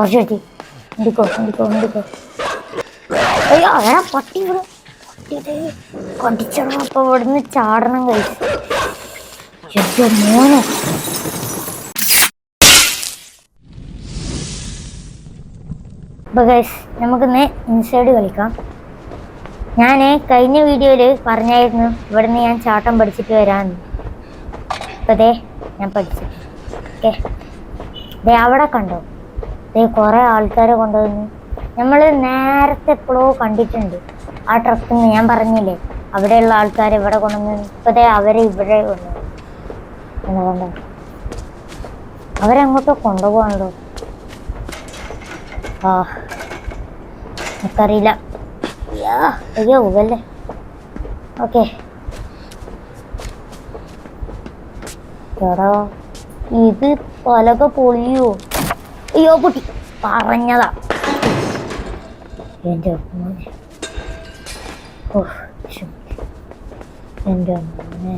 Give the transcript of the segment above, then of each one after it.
എടുത്തി എടുക്കോ എടുക്കോ എന്തിക്കോ അയ്യോ ഏ പട്ടി ഇവിടെ. കടിച്ചണം അപ്പൊ ഇവിടുന്ന് ചാടണം കഴിച്ചു മോനെ. അപ്പൊ ഗൈസ് നമുക്കിന്ന് ഇൻസൈഡ് കളിക്കാം. ഞാൻ കഴിഞ്ഞ വീഡിയോയിൽ പറഞ്ഞായിരുന്നു ഇവിടുന്ന് ഞാൻ ചാട്ടം പഠിച്ചിട്ട് വരാമെന്ന് ഇപ്പതേ ദേ ഞാൻ പഠിച്ചു ഓക്കെ. ദേ അവിടെ കണ്ടോ? ദേ കുറേ ആൾക്കാരെ കൊണ്ടുവന്നു നമ്മൾ നേരത്തെ എപ്പോഴോ കണ്ടിട്ടുണ്ട്. ആ ട്രക്കിൽ ഞാൻ പറഞ്ഞില്ലേ അവിടെയുള്ള ആൾക്കാർ ഇവിടെ കൊണ്ടുവന്നു ഇപ്പൊ ദേ അവരെ ഇവിടെ കൊണ്ടുവന്നു എന്ന് കണ്ടോ അവരെങ്ങോട്ടോ കൊണ്ടുപോകണല്ലോ ആ എനിക്കറിയില്ല. അയ്യാ ഉവല്ലേ ഓക്കെ. എടാ ഇത് പൊളിയോ? അയ്യോ കുട്ടി പറഞ്ഞതാ. എന്റെ മോനെ. ഓ മോനെ.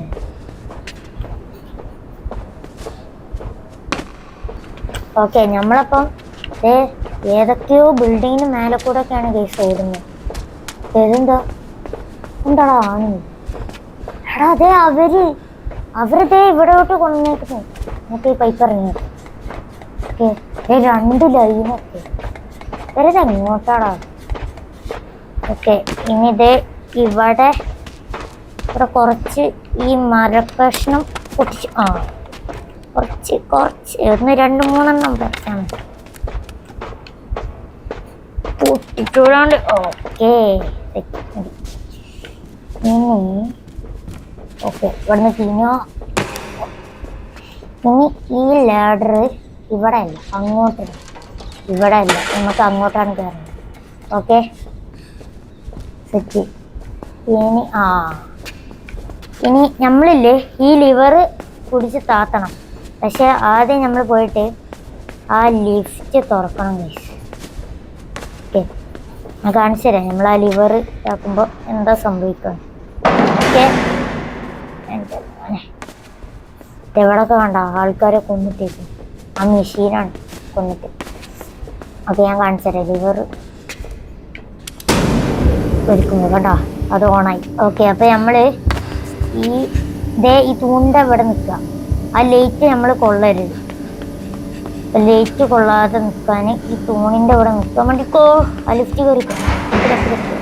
ഓക്കെ നമ്മളപ്പം ഏ ഏതൊക്കെയോ ബിൽഡിങ്ങിന് മേലെ കൂടെ ഒക്കെയാണ് കേസ് ഓടുന്നത് ഇതെന്താ എന്താടാ ആണ് എടാ അതെ അവർ. അവരതേ ഇവിടോട്ട് കൊണ്ടുവന്നേക്കുന്നു. നമുക്ക് ഈ പൈപ്പ് ഇറങ്ങിയത് ഓക്കെ. രണ്ട് ലൈനൊക്കെ ഇവരത് ഓക്കെ ഇനി ഇത് ഇവിടെ ഇവിടെ കുറച്ച് ഈ മരക്കഷ്ണം പൊട്ടിച്ച് ആ കുറച്ച് കുറച്ച് ഒന്ന് രണ്ട് മൂന്നെണ്ണം പറ്റാൻ പൊട്ടിച്ചൂടാണ്ട് ഓക്കെ ഇനി ഓക്കെ ഇവിടുന്ന് തിന്നോ ഇനി ഈ ലാഡർ ഇവിടെ അല്ല അങ്ങോട്ട് ഇവിടെ അല്ല നമുക്ക് അങ്ങോട്ടാണ് കയറുന്നത് ഓക്കെ സെറ്റ് ഇനി ആ. ഇനി നമ്മളില്ലേ ഈ ലിവർ കുടിച്ച് താത്തണം. പക്ഷെ ആദ്യം നമ്മൾ പോയിട്ട് ആ ലിഫ്റ്റ് തുറക്കണം ഗൈസ് ഓക്കെ ഞാൻ കാണിച്ചു തരാം. നമ്മൾ ആ ലിവർ ഇതാക്കുമ്പോൾ എന്താ സംഭവിക്കുക. ഓക്കെ എവിടെയൊക്കെ വേണ്ട ആൾക്കാരെ കൊന്നിട്ടേക്കും. ആ മെഷീനാണ് കൊന്നിട്ട്. അത് ഞാൻ കാണിച്ചു തരാം ലിവർ ഒരുക്കുന്നു കേട്ടോ അത് ഓണായി. ഓക്കെ അപ്പോൾ നമ്മൾ ഈ ദേ ഈ തൂണിന്റെ ഇവിടെ നിൽക്കുക. ആ ലൈറ്റ് നമ്മൾ കൊള്ളരുത്. ലൈറ്റ് കൊള്ളാതെ നിൽക്കാൻ ഈ തൂണിന്റെ ഇവിടെ നിൽക്കാൻ വേണ്ടിക്കോ ആ ലിഫ്റ്റ് കയറിക്കോ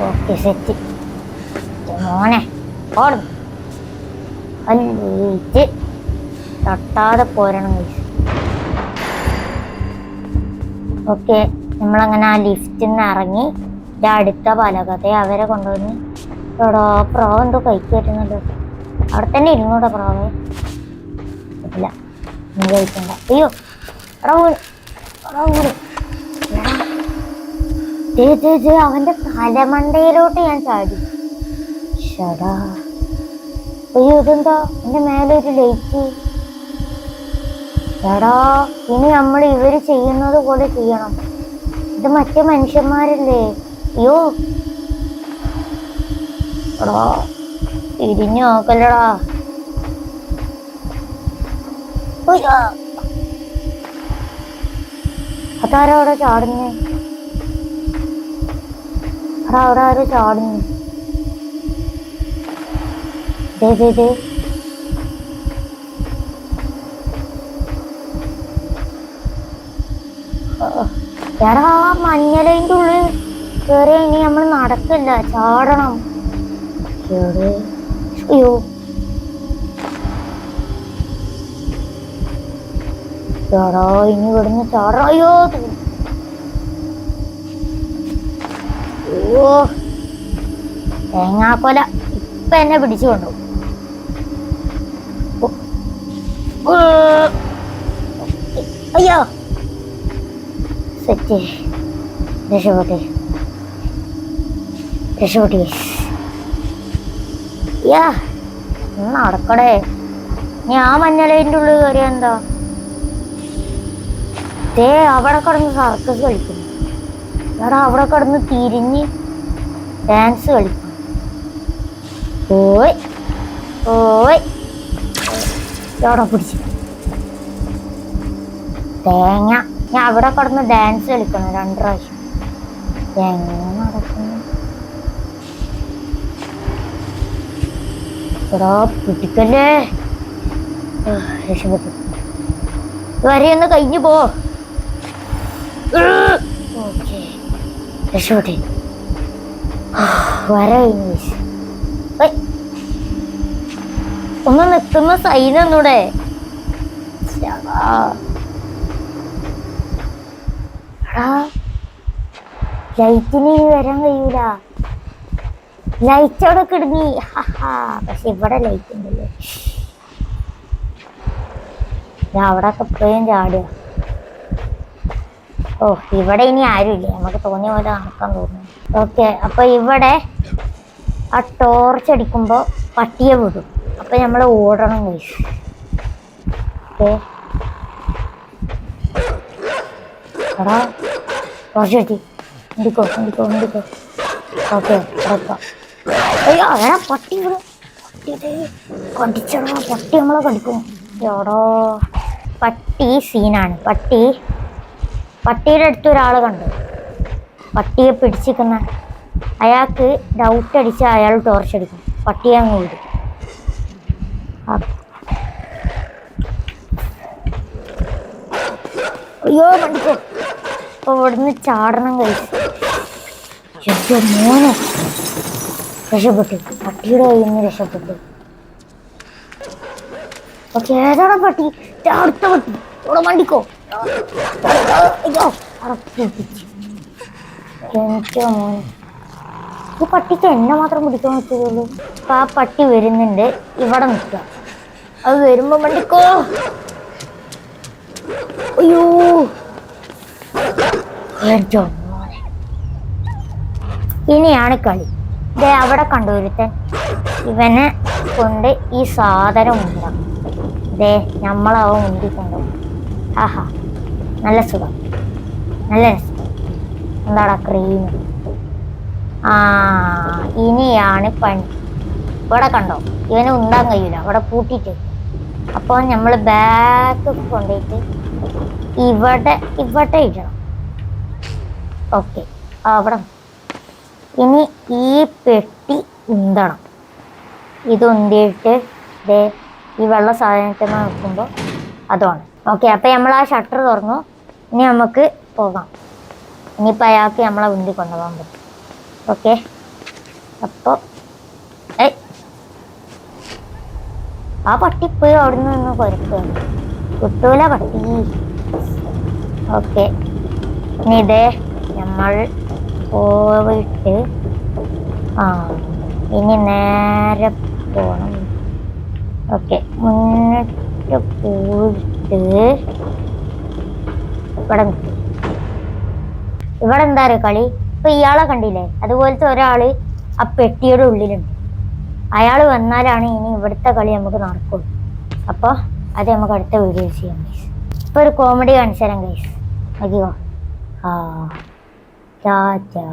ഓക്കെ സെറ്റ് മോനെ ഓടും ആ ലൈറ്റ് തട്ടാതെ പോരണം ഓക്കെ നമ്മളങ്ങനെ ആ ലിഫ്റ്റിൽ നിന്ന് ഇറങ്ങി അടുത്ത പലകത്തെ അവരെ കൊണ്ടുവന്ന് എടോ പ്രോവ് എന്തോ കഴിക്കാറ്റുന്നുണ്ട് അവിടെ തന്നെ ഇരുന്നൂടെ പ്രോവ് ഇല്ല നീ കഴിക്കണ്ട. അയ്യോ അവന്റെ തലമണ്ടയിലോട്ട് ഞാൻ ചാടി. അയ്യോ ഇതെന്താ? എന്റെ മേലെ ഒരു ലൈറ്റ്. എടാ ഇനി നമ്മൾ ഇവർ ചെയ്യുന്നത് പോലെ ചെയ്യണം. ഇത് മറ്റേ മനുഷ്യന്മാരല്ലേ? അയ്യോ. എടാ തിരിഞ്ഞു നോക്കല്ലടാ അതാരോ അവിടെ ചാടുന്നേ? അവിടെ ആരോ ചാടുന്നു. ദേ ദേ. എടാ ആ മഞ്ഞലൈന്റെ ഉള്ളിൽ കയറി ഇനി നമ്മൾ നടക്കില്ല ചാടണം? അയ്യോ. എടാ ഇനി ഇവിടുന്ന് ചാടണം. അയ്യോ. അയ്യോ. തേങ്ങാക്കൊല ഇപ്പൊ എന്നെ പിടിച്ചു കൊണ്ടുപോകും ഓ. ഓ. അയ്യോ. സെറ്റ്. രക്ഷപ്പെട്ടെ രക്ഷപ്പെട്ടു യാ നടക്കടേ? ഞാൻ ആ മഞ്ഞളേന്റെ ഉള്ളിൽ കയറിയ എന്താ? ദേ അവിടെ കിടന്ന് സർക്കസ് കളിക്കുന്നു എടാ അവിടെ കിടന്ന് തിരിഞ്ഞ് ഡാൻസ് കളിക്കും. ഓയ് ഓയ്. എവിടെ പിടിച്ചു. തേങ്ങ. ഞാൻ അവിടെ കിടന്ന് ഡാൻസ് കളിക്കണം രണ്ട് പ്രാവശ്യം. എങ്ങനെ നടക്കുന്നു? പിടിക്കല്ലേ? രക്ഷപ്പെട്ടു. വരെയൊന്ന് കഴിഞ്ഞു പോ. ഓക്കെ വര. ഒന്ന് നിൽക്കുന്ന സൈൻ ഒന്നൂടെ എടാ, ലൈറ്റിന് വരാൻ കഴിയൂല. ലൈറ്റ് അവിടെ കിടങ്ങി പക്ഷെ ഇവിടെ ലൈറ്റ് ഉണ്ടല്ലേ. ഞാൻ അവിടെ ഒക്കെ ഇപ്പോഴും ചാടുക. ഓ ഇവിടെ ഇനി ആരുമില്ല. നമുക്ക് തോന്നിയ പോലെ നടക്കാൻ തോന്നുന്നു. ഓക്കെ അപ്പൊ ഇവിടെ ആ ടോർച്ച് അടിക്കുമ്പോ പട്ടിയെ വിടും. അപ്പൊ നമ്മൾ ഓടണം കഴിച്ചു ഓക്കെ എടാ. റോഷി എന്തിക്കോ എന്തിക്കോ എന്തിക്കോ ഓക്കെ അയ്യോ എടാ പട്ടി ഇവിടെ. പട്ടി നമ്മളെ കടിക്കും. എടോ. പട്ടി സീനാണ്. പട്ടി. പട്ടിയുടെ അടുത്ത് ഒരാൾ കണ്ടു. പട്ടിയെ പിടിച്ചിരിക്കുന്ന. അയാൾക്ക് ഡൗട്ട് അടിച്ച് അയാൾ ടോർച്ചടിക്കും പട്ടിയെ അങ്ങ് വിടും. അയ്യോ മണ്ടിക്കോ അപ്പൊ ഇവിടുന്ന് ചാടണം കഴിച്ചു മോനെ. രക്ഷപ്പെട്ടു. പട്ടിയുടെ കയ്യിൽ നിന്ന് രക്ഷപ്പെട്ടു. പക്ഷെ ഏതാണ് പട്ടി? അടുത്ത പട്ടി. ഇവിടെ മണ്ടിക്കോ ഈ പട്ടിക്ക് എന്നെ മാത്രം പിടിക്കാൻ പറ്റുള്ളൂ. അപ്പൊ ആ പട്ടി വരുന്നുണ്ട്. ഇവിടെ നിൽക്കുക അത് വരുമ്പോ മണ്ടിക്കോ അയ്യോ. മോനെ ഇനിയാണ് കളി. ദേ അവിടെ കണ്ടു ഇവനെ കൊണ്ട് ഈ സാധനം ഉണ്ടാവും ദേ നമ്മളവ മുന്തി കൊണ്ടുപോകും ആഹാ. നല്ല സുഖം. നല്ല രസം. എന്താടാ ക്രീം ആ ഇനിയാണ് പണി. ഇവിടെ കണ്ടോ? ഇവനെ ഉണ്ടാൻ കഴിയില്ല അവിടെ പൂട്ടിട്ട് അപ്പോൾ നമ്മൾ ബാക്ക് കൊണ്ടുപോയിട്ട് ഇവിടെ ഇവിടെ ഇടണം. ഓക്കെ അവിടെ. ഇനി ഈ പെട്ടി ഉന്തണം. ഇത് ഉന്തിയിട്ട് ദേ ഈ വെള്ള സാധനത്തിൽ നോക്കുമ്പോൾ അതാണ് ഓക്കെ അപ്പം നമ്മൾ ആ ഷട്ടർ തുറന്നു. ഇനി നമുക്ക് പോകാം. ഇനിയിപ്പോൾ അയാൾക്ക് നമ്മളെ ഉന്തി കൊണ്ടുപോകാൻ പറ്റും. ഓക്കെ അപ്പോൾ ഏയ്. ആ പട്ടി പോയി അവിടെ നിന്ന് കൊരക്കുക കിട്ടൂല പട്ടി. ഓക്കെ. ഇനി ഇതേ നമ്മൾ പോയിട്ട് ആ ഇനി നേരെ പോണം. ഓക്കെ. മുന്നിട്ട് പോയിട്ട് ഇവിടെ ഇവിടെ എന്താ പറയുക കളി? ഇപ്പൊ ഇയാളെ കണ്ടില്ലേ? അതുപോലത്തെ ഒരാൾ ആ പെട്ടിയുടെ ഉള്ളിലുണ്ട്. അയാൾ വന്നാലാണ് ഇനി ഇവിടുത്തെ കളി നമുക്ക് നടക്കുള്ളൂ. അപ്പോൾ അത് നമുക്ക് അടുത്ത വീഡിയോ ചെയ്യാം ഇപ്പൊ ഒരു കോമഡി കാണിച്ചു തരാം ഗൈസ് നോക്കിക്കോ ആ ചാ.